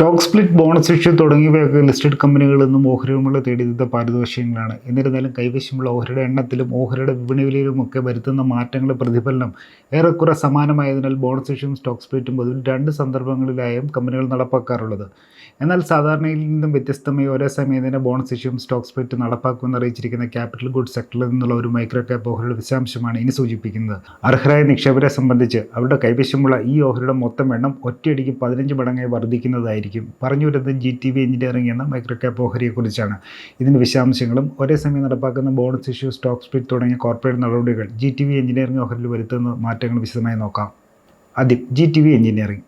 Stock split bonus issue തുടങ്ങിയവയൊക്കെ listed കമ്പനികളിൽ നിന്നും ഓഹരിയുമുള്ള തേടിയെടുത്ത പാരിതോഷികങ്ങളാണ്. എന്നിരുന്നാലും കൈവശമുള്ള ഓഹരിയുടെ എണ്ണത്തിലും ഓഹരിയുടെ വിപണി വിലയിലുമൊക്കെ വരുത്തുന്ന മാറ്റങ്ങളുടെ പ്രതിഫലനം ഏറെക്കുറെ സമാനമായതിനാൽ ബോണസ് ഇഷ്യൂവും സ്റ്റോക്ക് സ്പ്ലിറ്റും പൊതുവിൽ രണ്ട് സന്ദർഭങ്ങളിലായും കമ്പനികൾ നടപ്പാക്കാറുള്ളത്. എന്നാൽ സാധാരണയിൽ നിന്നും വ്യത്യസ്തമായി ഒരേ സമയം തന്നെ ബോണസ് ഇഷ്യൂവും സ്റ്റോക്ക് സ്പ്ലിറ്റ് നടപ്പാക്കുമെന്ന് അറിയിച്ചിരിക്കുന്ന ക്യാപിറ്റൽ ഗുഡ്സ് സെക്ടറിൽ നിന്നുള്ള ഒരു മൈക്രോ ക്യാപ് ഓഹരിയുടെ വിശദാംശമാണ് ഇനി സൂചിപ്പിക്കുന്നത്. അർഹരായ നിക്ഷേപരെ സംബന്ധിച്ച് അവരുടെ കൈവശമുള്ള ഈ ഓഹരിയുടെ മൊത്തം എണ്ണം ഒറ്റയടിക്ക് പതിനഞ്ച് മടങ്ങായി വർദ്ധിക്കുന്നതായിരിക്കും. പറഞ്ഞു വരുന്നത് ജി ടി വി എഞ്ചിനീയറിംഗ് എന്ന മൈക്രോ ക്യാപ്പ് ഓഹരിയെക്കുറിച്ചാണ്. ഇതിന്റെ വിശദാംശങ്ങളും ഒരേ സമയം നടപ്പാക്കുന്ന ബോണസ് ഇഷ്യൂ സ്റ്റോക്ക് സ്പ്ലിറ്റ് തുടങ്ങിയ കോർപ്പറേറ്റ് നടപടികൾ ജി ടി വി എഞ്ചിനീയറിംഗ് ഓഹരിയിൽ വരുത്തുന്ന മാറ്റങ്ങൾ വിശദമായി നോക്കാം. ആദ്യം ജി ടി വി എഞ്ചിനീയറിംഗ്.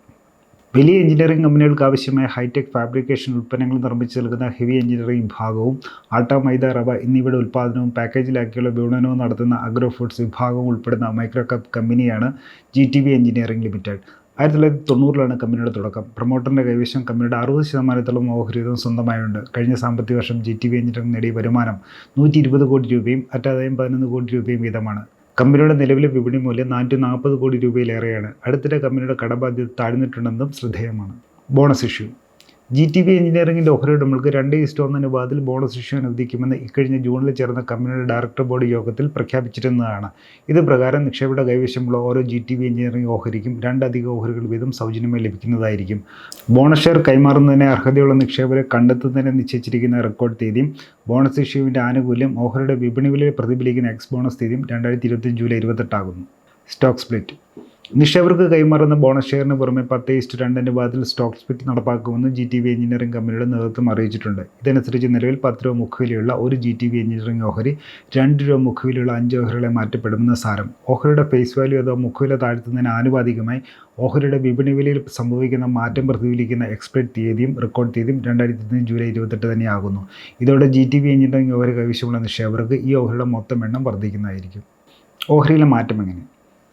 വലിയ എഞ്ചിനീയറിംഗ് കമ്പനികൾക്ക് ആവശ്യമായ ഹൈടെക് ഫാബ്രിക്കേഷൻ ഉൽപ്പന്നങ്ങൾ നിർമ്മിച്ചു നൽകുന്ന ഹെവി എഞ്ചിനീയറിംഗ് വിഭാഗവും ആട്ട മൈദ റവ എന്നിവയുടെ ഉൽപ്പാദനവും പാക്കേജിലാക്കിയുള്ള വിപണനവും നടത്തുന്ന അഗ്രോ ഫുഡ്സ് വിഭാഗവും ഉൾപ്പെടുന്ന മൈക്രോ കപ്പ് കമ്പനിയാണ് G T V engineering limited ആയിരത്തി തൊള്ളായിരത്തി തൊണ്ണൂറിലാണ് കമ്പനിയുടെ തുടക്കം. പ്രൊമോട്ടറിന്റെ കൈവശം കമ്പനിയുടെ അറുപത് ശതമാനത്തോളം ഓഹരിതം സ്വന്തമായുണ്ട്. കഴിഞ്ഞ സാമ്പത്തിക വർഷം ജി ടി വി എഞ്ചിനീയറിംഗ് നേടിയ വരുമാനം നൂറ്റി ഇരുപത് കോടി രൂപയും അറ്റാദായം പതിനൊന്ന് കോടി രൂപയും വീതമാണ്. കമ്പനിയുടെ നിലവിലെ വിപണി മൂല്യം നാനൂറ്റി നാൽപ്പത് കോടി രൂപയിലേറെയാണ്. അടുത്തിടെ കമ്പനിയുടെ കടബാധ്യത താഴ്ന്നിട്ടുണ്ടെന്നും ശ്രദ്ധേയമാണ്. Bonus issue. G T V എഞ്ചിനീയറിംഗിന്റെ ഓഹരി നമ്മൾക്ക് രണ്ട് ഇസ്റ്റോ ഒന്ന് അനുപാതത്തിൽ ബോണസ് ഇഷ്യൂ അനുവദിക്കുമെന്ന് ഇക്കഴിഞ്ഞ ജൂണിൽ ചേർന്ന കമ്പനിയുടെ ഡയറക്ടർ ബോർഡ് യോഗത്തിൽ പ്രഖ്യാപിച്ചിരുന്നതാണ്. ഇത് പ്രകാരം നിക്ഷേപയുടെ കൈവശമുള്ള ഓരോ ജി ടി വി എഞ്ചിനീയറിംഗ് ഓഹരിക്കും രണ്ടധികം ഓഹരികൾ വീതം സൗജന്യമായി ലഭിക്കുന്നതായിരിക്കും. ബോണസ് ഷെയർ കൈമാറുന്നതിന് അർഹതയുള്ള നിക്ഷേപരെ കണ്ടെത്തുന്നതിന് നിശ്ചയിച്ചിരിക്കുന്ന റെക്കോർഡ് തീയതിയും ബോണസ് ഇഷ്യൂവിന്റെ ആനുകൂല്യം ഓഹരിയുടെ വിപണി വിലയെ പ്രതിഫലിക്കുന്ന എക്സ് ബോണസ് തീയതിയും രണ്ടായിരത്തി ഇരുപത്തി ജൂലൈ ഇരുപത്തെട്ടാകുന്നു സ്റ്റോക്ക് സ്പ്ലിറ്റ് നിക്ഷേപകർക്ക് കൈമാറുന്ന ബോണസ് ഷെയറിന് പുറമെ പത്ത് ഈസ്റ്റ് രണ്ട് അനുപാതത്തിൽ സ്റ്റോക്ക് സ്പിറ്റ് നടപ്പാക്കുമെന്ന് ജി ടി വി എഞ്ചിനീയറിംഗ് കമ്പനിയുടെ നേതൃത്വം അറിയിച്ചിട്ടുണ്ട്. ഇതനുസരിച്ച് നിലവിൽ പത്ത് രൂപ മുഖവിലയുള്ള ഒരു ജി ടി വി എഞ്ചിനീയറിംഗ് ഓഹരി രണ്ട് രൂപ മുഖവിലയുള്ള അഞ്ച് ഓഹരികളെ മാറ്റപ്പെടുമെന്ന് സാരം. ഓഹരിയുടെ ഫേസ് വാല്യൂ അഥവാ മുഖവില താഴ്ത്തുന്നതിന് ആനുപാതികമായി ഓഹരിയുടെ വിപണി വിലയിൽ സംഭവിക്കുന്ന മാറ്റം പ്രതിഫലിക്കുന്ന എക്സ്പെക്ട് തീയതിയും റെക്കോർഡ് തീയതിയും രണ്ടായിരത്തി ഇരുപത്തി ജൂലൈ ഇരുപത്തെട്ട് തന്നെയാകുന്നു. ഇതോടെ ജി ടി വി എഞ്ചിനീയറിംഗ് ഓഹരി കൈവശമുള്ള നിക്ഷേപകർക്ക് ഈ ഓഹരിയുടെ മൊത്തം എണ്ണം വർദ്ധിക്കുന്നതായിരിക്കും. ഓഹരിയിലെ മാറ്റം എങ്ങനെ?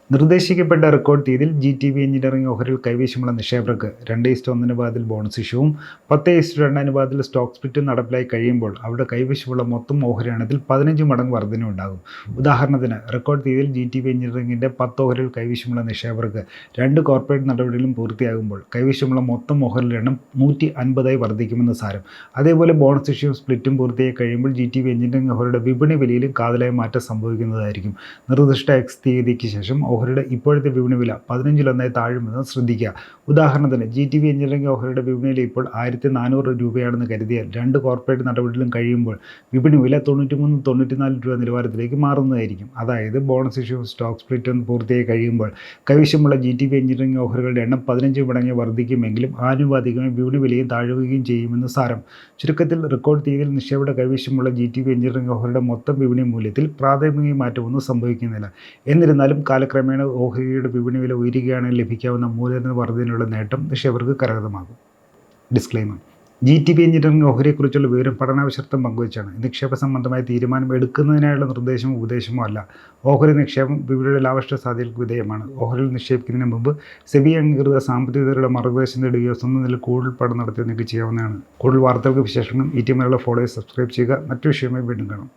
നിർദ്ദേശിക്കപ്പെട്ട റെക്കോർഡ് തീയതിയിൽ ജി ടി വി എഞ്ചിനീയറിംഗ് ഓഹരിൽ കൈവശമുള്ള നിക്ഷേപകർക്ക് രണ്ട് ഈസ്റ്റ് ഒന്ന് അനുപാതത്തിൽ ബോണസ് ഇഷ്യൂവും പത്ത് ഈസ്റ്റ് രണ്ട് അനുപാതത്തിൽ സ്റ്റോക്ക് സ്പ്ലിറ്റും നടപ്പിലായി കഴിയുമ്പോൾ അവരുടെ കൈവശമുള്ള മൊത്തം ഓഹരി എണ്ണത്തിൽ പതിനഞ്ച് മടങ്ങ് വർധന ഉണ്ടാകും. ഉദാഹരണത്തിന് റെക്കോർഡ് തീയതിയിൽ ജി ടി വി എഞ്ചിനീയറിംഗിന്റെ പത്ത് ഓഹരിൽ കൈവശമുള്ള നിക്ഷേപകർക്ക് രണ്ട് കോർപ്പറേറ്റ് നടപടികളും പൂർത്തിയാകുമ്പോൾ കൈവശമുള്ള മൊത്തം ഓഹരിയുടെ എണ്ണം നൂറ്റി അൻപതായി വർദ്ധിക്കുമെന്ന് സാരം. അതേപോലെ ബോണസ് ഇഷ്യൂ സ്പ്ലിറ്റും പൂർത്തിയായി കഴിയുമ്പോൾ ജി ടി വി എഞ്ചിനീയറിംഗ് ഓഹരിയുടെ വിപണി വിലയിലും കാതലായ മാറ്റം സംഭവിക്കുന്നതായിരിക്കും. നിർദ്ദിഷ്ട എക്സ് തീയതിക്ക് ശേഷം ഓഹരിയുടെ ഇപ്പോഴത്തെ വിപണി വില പതിനഞ്ചിലൊന്നായി താഴുമെന്ന് ശ്രദ്ധിക്കുക. ഉദാഹരണത്തിന് ജി ടി വി എഞ്ചിനീയറിംഗ് ഓഹരിയുടെ വിപണി വില ഇപ്പോൾ ആയിരത്തി നാനൂറ് രൂപയാണെന്ന് കരുതിയാൽ രണ്ട് കോർപ്പറേറ്റ് നടപടികളും കഴിയുമ്പോൾ വിപണി വില തൊണ്ണൂറ്റിമൂന്ന് തൊണ്ണൂറ്റിനാല് രൂപ നിലവാരത്തിലേക്ക് മാറുന്നതായിരിക്കും. അതായത് ബോണസ് ഇഷ്യൂ സ്റ്റോക്ക് സ്പ്ലിറ്റ് പൂർത്തിയായി കഴിയുമ്പോൾ കൈവശമുള്ള ജി ടി വി എഞ്ചിനീയറിംഗ് ഓഹരികളുടെ എണ്ണം പതിനഞ്ച് മടങ്ങ് വർദ്ധിക്കുമെങ്കിലും ആനുപാതികമായി വിപണി വിലയും താഴുകയും ചെയ്യുമെന്ന് സാരം. ചുരുക്കത്തിൽ റെക്കോർഡ് തീയതിയിൽ നിക്ഷേപയുടെ കൈവശമുള്ള ജി ടി വി എഞ്ചിനീയറിംഗ് ഓഹരിയുടെ മൊത്തം വിപണി മൂല്യത്തിൽ പ്രാഥമിക മാറ്റമൊന്നും സംഭവിക്കുന്നില്ല. എന്നിരുന്നാലും കാലക്രമേണ ഓഹരിയുടെ വിപണി വില ഉയരുകയാണെങ്കിൽ ലഭിക്കാവുന്ന മൂലധന വർധനയുള്ള നേട്ടം നിക്ഷേപകർക്ക് കരകതമാകും disclaimer G T P engineering ഓഹരിയെക്കുറിച്ചുള്ള വിവരം പഠനാവശ്യത്വം പങ്കുവച്ചാണ്. നിക്ഷേപ സംബന്ധമായ തീരുമാനം എടുക്കുന്നതിനായുള്ള നിർദ്ദേശമോ ഉപദേശമോ അല്ല. ഓഹരി നിക്ഷേപം വിപണിയുടെ ലാഭഷ്ട സാധ്യതകൾക്ക് വിധേയമാണ്. ഓഹരിയിൽ നിക്ഷേപിക്കുന്നതിന് മുമ്പ് സെബി അംഗീകൃത സാമ്പത്തിക വിദഗ്ധരുടെ നേടുകയോ സ്വന്തം നില കൂടുതൽ പഠനം നടത്തി നിങ്ങൾക്ക് ചെയ്യാവുന്നതാണ്. കൂടുതൽ വാർത്തകൾക്ക് വിശേഷങ്ങളും ഈ ടി ഫോളോയെ സബ്സ്ക്രൈബ് ചെയ്യുക. മറ്റു വിഷയമായി വീണ്ടും കാണാം.